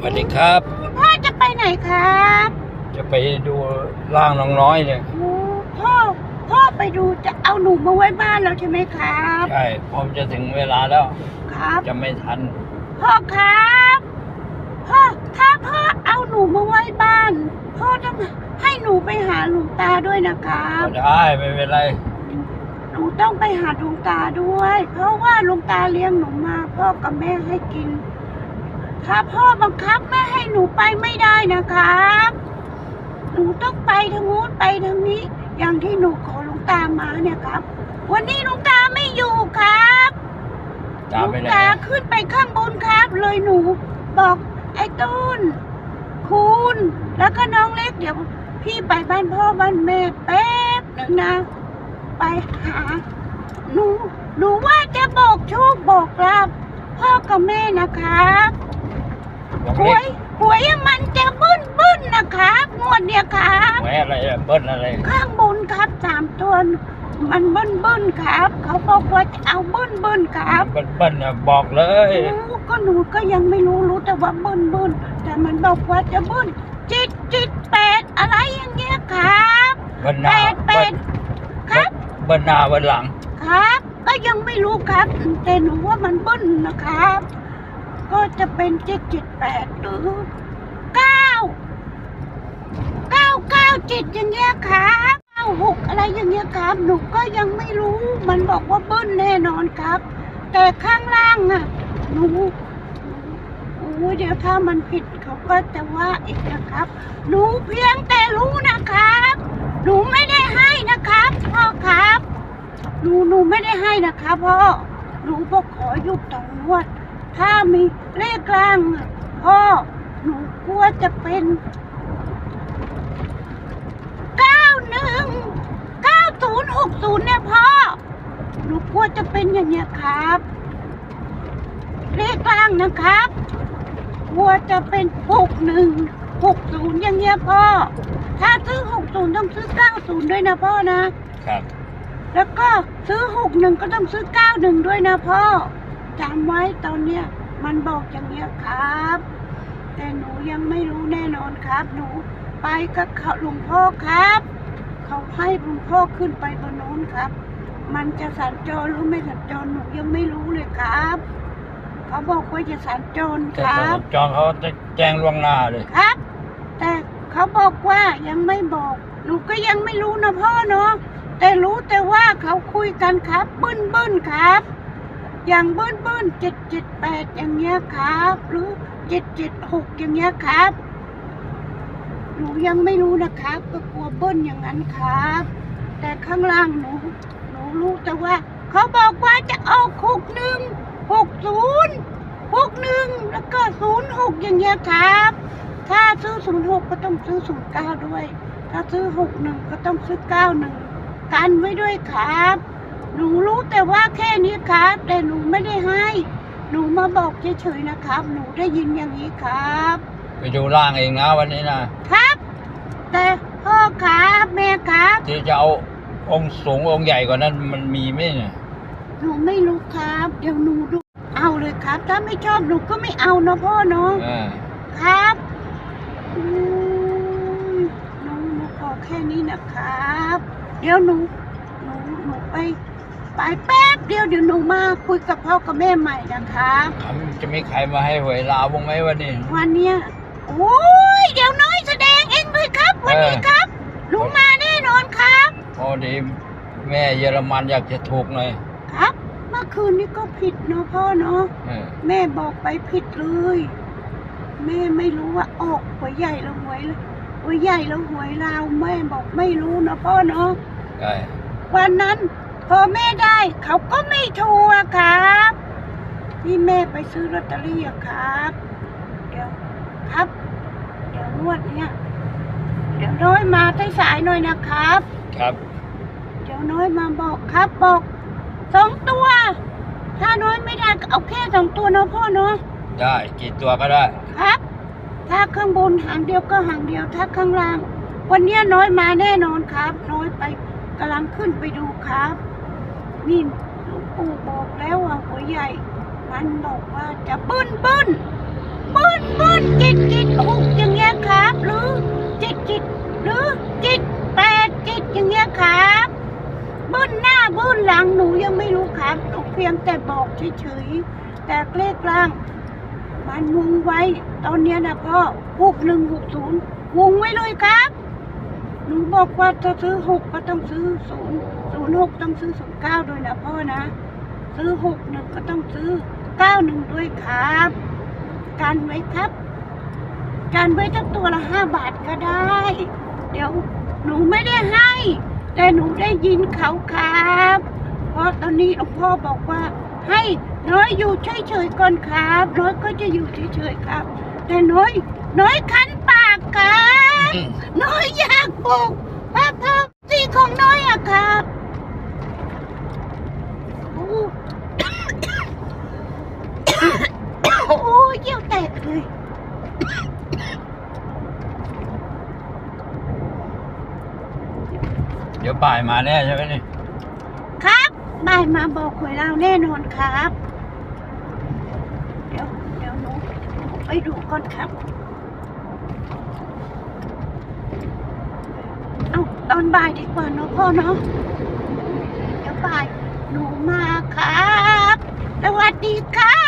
สวัสดีครับพ่อจะไปไหนครับ จะไปดูร่างน้องน้อยเนี่ยโอ้พ่อ พ่อไปดูจะเอาหนูมาไว้บ้านแล้วใช่ไหมครับ ใช่ผมจะถึงเวลาแล้ว ครับ จะไม่ทัน พ่อครับ พ่อ ถ้าพ่อเอาหนูมาไว้บ้าน พ่อต้องให้หนูไปหาหลวงตาด้วยนะครับก็ได้ไม่เป็นไรหนูต้องไปหาหลวงตาด้วย เพราะว่าหลวงตาเลี้ยงหนูมา พ่อกับแม่ให้กิน ถ้าพ่อบังคับไม่ให้หนูไปไม่ได้นะครับ หนูต้องไปทางนู้นไปทางนี้ อย่างที่หนูขอหลวงตามาเนี่ยครับ วันนี้หลวงตาไม่อยู่ครับตามหลไปวงไหนตาขึ้นไปข้างบนครับ เลยหนูบอกไอ้ตูนคุณแล้วก็น้องเล็กเดี๋ยว พี่ไปบ้านพ่อบ้านแม่แป๊บหนึ่งนะ ไปหาหนูหนูว่าจะบอกโชคบอกลาบพ่อกับแม่นะครับน้อง หวเล็ยกหวยมันจะบึ้นบึ้นนะครับงวดเนี่ยครับแม่อะไรอะเบิ้ลอะไร ข้างบนครับสามตัวมันบึ้นบึ้นครับ เขาบอกว่าจะเอาบึ้นบึ้นครับเบิ้ลเบิ้ลอะบอกเลยโอ้ก็หนูก็ยังไม่รู้รู้แต่ว่าบึ้นบึ้นแต่มันบอกว่าจะบึ้นจิตจิตแปดอะไรอย่างเงี้ยครับเบิ้ลหแปน้าดแปเบิ้ลดครับ เบิ้ลหน้าเบิ้ลหลัง ครับ ก็ยังไม่รู้ครับ แต่หนูว่ามันบึ้นนะครับ ก็จะเป็นเจ็ดเจ็ดแปดหรือเก้าเก้าเก้าเจ็ดอย่างเงี้ยครับเก้าหกอะไรอย่างเงี้ยครับ หนูก็ยังไม่รู้ มันบอกว่าเบึ้นแน่นอนครับ แต่ข้างล่างอะ หนูโอ้เดี๋ยวถ้ามันผิดเขาก็จะว่าอีกนะครับ หนูเพียงแต่รู้นะครับ หนูไม่ได้ให้นะครับพ่อครับ หนูหนูไม่ได้ให้นะคะพ่อ หนูบอขอหยุดต่องวด ถ้ามีเลขกลางอะพ่อหนูกลัวจะเป็นเก้าหนึ่งเก้าศูนย์หกศูนย์เนี่ยพ่อ หนูกลัวจะเป็นอย่างเงี้ยครับ เลขกลางนะครับ กลัวจะเป็นหกหนึ่งหกศูนย์อย่างเงี้ยพ่อ ถ้าซื้อหกศูนย์ต้องซื้อเก้าศูนย์ด้วยนะพ่อนะ ครับ แล้วก็ซื้อหกหนึ่งก็ต้องซื้อเก้าหนึ่งด้วยนะพ่อ จำไว้ตอนเนี้ยมันบอกอย่างเงี้ยครับ แต่หนูยังไม่รู้แน่นอนครับ หนูไปกับเขาหลวงพ่อครับ เขาให้หลวงพ่อขึ้นไปบนโน้นครับ มันจะสัญจรหรือไม่สัญจรหนูยังไม่รู้เลยครับ เขาบอกว่าจะสัญจรแต่ครับจองเขาจะแจ้งล่วงหน้าเลย ครับ แต่เขาบอกว่ายังไม่บอก หนูก็ยังไม่รู้นะพ่อเนาะแต่รู้แต่ว่าเขาคุยกันครับ บึ้นบึ้นครับ อย่างบึ้นบึ้นเจ็ดเจ็ดแปดอย่างเงี้ยครับ หรือเจ็ดเจ็ดหกอย่างเงี้ยครับหนูยังไม่รู้นะครับ ก็กลัวเบิ้ลอย่างนั้นครับ แต่ข้างล่างหนูหนูรู้แต่ว่า เขาบอกว่าจะออกหกหนึ่งหกศูนย์หกหนึ่งแล้วก็ศูนย์หกอย่างเงี้ยครับ ถ้าซื้อศูนย์หกก็ต้องซื้อศูนย์เก้าด้วย ถ้าซื้อหกหนึ่งก็ต้องซื้อเก้าหนึ่งกันไว้ด้วยครับ หนูรู้แต่ว่าแค่นี้ครับ แต่หนูไม่ได้ให้ หนูมาบอกเฉยๆนะครับ หนูได้ยินอย่างนี้ครับ ไปดูร่างเองนะวันนี้นะครับ แต่พ่อครับแม่ครับ ที่จะเอาองค์สูงองค์ใหญ่กว่านั้นมันมีไหมเนี่ยหนูไม่รู้ครับเดี๋ยวหนูดูเอาเลยครับ ถ้าไม่ชอบหนูก็ไม่เอานะพ่อเนาะอ่าครับอืมหนูหนูขอแค่นี้นะครับ เดี๋ยวหนูหนูหนูไป ไปแป๊บเดียวเดี๋ยวหนูมาคุยกับพ่อกับแม่ใหม่นะครับจะมีใครมาให้หวยลาวบ้างไหมวันนี้ วันเนี้ยโอ้ยเดี๋ยวน้อยแสดงเองเลยครับ วันนี้ครับหนูมาแน่นอนครับ พอดีแม่เยอรมันอยากจะถูกหน่อยครับ เมื่อคืนนี้ก็ผิดเนาะพ่อเนาะเออแม่บอกไปผิดเลย แม่ไม่รู้ว่าออกหวยใหญ่แล้วหวยหวยใหญ่แล้วหวยลาวแม่บอกไม่รู้นะพ่อเนาะใช่วันนั้น พอแม่ได้ เขาก็ไม่ถูกอะครับที่แม่ไปซื้อลอตเตอรี่อะครับ เดี๋ยวครับ เดี๋ยวงวดเนี้ยเดี๋ยวน้อยมาใต้สายหน่อยนะครับ ครับ เดี๋ยวน้อยมาบอกครับบอกสองตัว ถ้าน้อยไม่ได้ก็เอาแค่สองตัวเนาะพ่อเนาะได้กี่ตัวก็ได้ ครับ ถ้าข้างบนหางเดียวก็หางเดียว ถ้าข้างล่าง วันเนี้ยน้อยมาแน่นอนครับ น้อยไปกำลังขึ้นไปดูครับ นี่หลวงปู่บอกแล้วว่าหัวใหญ่ มันบอกว่าจะบึ้นบึ้นบึ้นบึ้นจ็ดเจ็ดหกอย่างเงี้ยครับ หรือจ็ดเจ็ดหรือจ็ดแปดจ็ดอย่างเงี้ยครับบึ้นหน้าบึ้นหลังหนูยังไม่รู้ครับหนูเพียงแต่บอกเฉยๆแต่เลขล่างมันวงไว้ ตอนเนี้ยนะพ่อหกหนึ่งหกศูนย์วงไว้เลยครับ หนูบอกว่าจะซื้อหกก็ต้องซื้อศูนย์ศูนย์หกต้องซื้อศูนย์เก้าด้วยนะพ่อนะ ซื้อหกหนึ่งก็ต้องซื้อเก้าหนึ่งด้วยครับ การไว้ครับการไว้ทั้งตัวละห้าบาทก็ได้ เดี๋ยวหนูไม่ได้ให้ แต่หนูได้ยินเขาครับ เพราะตอนนี้หลวงพ่อบอกว่า ให้น้อยอยู่เฉยๆก่อนครับ น้อยก็จะอยู่เฉยๆครับ แต่น้อย น้อยคัน น้อยอยากบอกพระพระสีของน้อยอะครับโอ้โอ้ยเยี่ยวแตกเลยเดี๋ยวบ่ายมาแน่ใช่ไหมนี่ ครับบ่ายมาบอกหวยเราแน่นอนครับ เดี๋ยวเดี๋ยวหนูไปดูก่อนครับ เอาตอนบ่ายดีกว่าเนาะพ่อเนาะเดี๋ยวบ่ายหนูมาครับ สวัสดีครับ